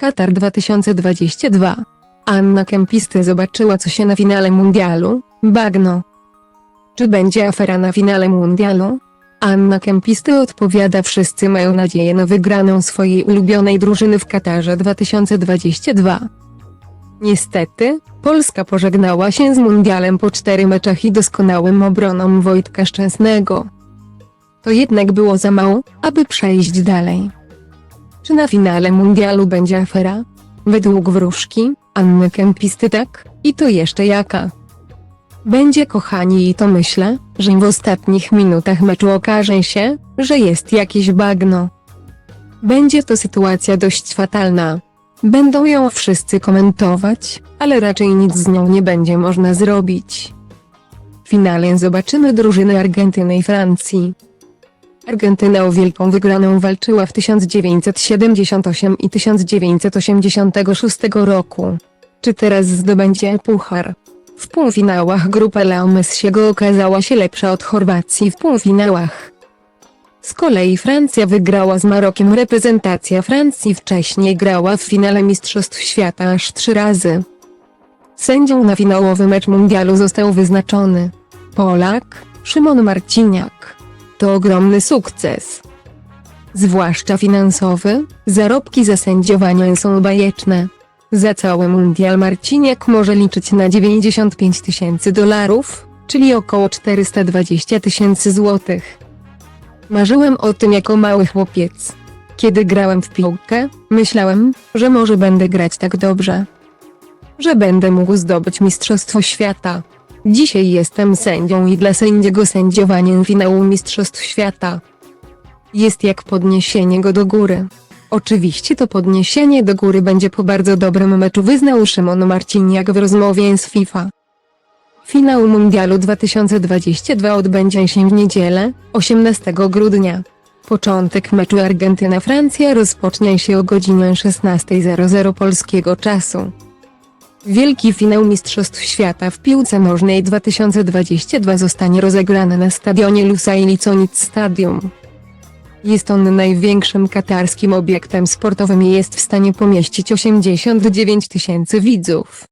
Katar 2022. Anna Kempisty zobaczyła co się na finale mundialu, bagno. Czy będzie afera na finale mundialu? Anna Kempisty odpowiada wszyscy mają nadzieję na wygraną swojej ulubionej drużyny w Katarze 2022. Niestety, Polska pożegnała się z mundialem po cztery meczach i doskonałym obronom Wojtka Szczęsnego. To jednak było za mało, aby przejść dalej. Czy na finale mundialu będzie afera? Według wróżki, Anny Kempisty tak, i to jeszcze jaka. Będzie kochani i to myślę, że w ostatnich minutach meczu okaże się, że jest jakieś bagno. Będzie to sytuacja dość fatalna. Będą ją wszyscy komentować, ale raczej nic z nią nie będzie można zrobić. W finale zobaczymy drużyny Argentyny i Francji. Argentyna o wielką wygraną walczyła w 1978 i 1986 roku. Czy teraz zdobędzie puchar? W półfinałach grupa Leo Messiego okazała się lepsza od Chorwacji w półfinałach. Z kolei Francja wygrała z Marokiem. Reprezentacja Francji wcześniej grała w finale Mistrzostw Świata aż trzy razy. Sędzią na finałowy mecz mundialu został wyznaczony Polak Szymon Marciniak. To ogromny sukces. Zwłaszcza finansowy, zarobki za sędziowanie są bajeczne. Za cały mundial Marciniak może liczyć na 95 tysięcy dolarów, czyli około 420 tysięcy złotych. Marzyłem o tym jako mały chłopiec. Kiedy grałem w piłkę, myślałem, że może będę grać tak dobrze. Że będę mógł zdobyć Mistrzostwo Świata. Dzisiaj jestem sędzią i dla sędziego sędziowaniem finału Mistrzostw Świata jest jak podniesienie go do góry. Oczywiście to podniesienie do góry będzie po bardzo dobrym meczu wyznał Szymon Marciniak w rozmowie z FIFA. Finał Mundialu 2022 odbędzie się w niedzielę, 18 grudnia. Początek meczu Argentyna-Francja rozpocznie się o godzinie 16.00 polskiego czasu. Wielki finał Mistrzostw Świata w piłce nożnej 2022 zostanie rozegrany na stadionie Lusail Liconic Stadium. Jest on największym katarskim obiektem sportowym i jest w stanie pomieścić 89 tysięcy widzów.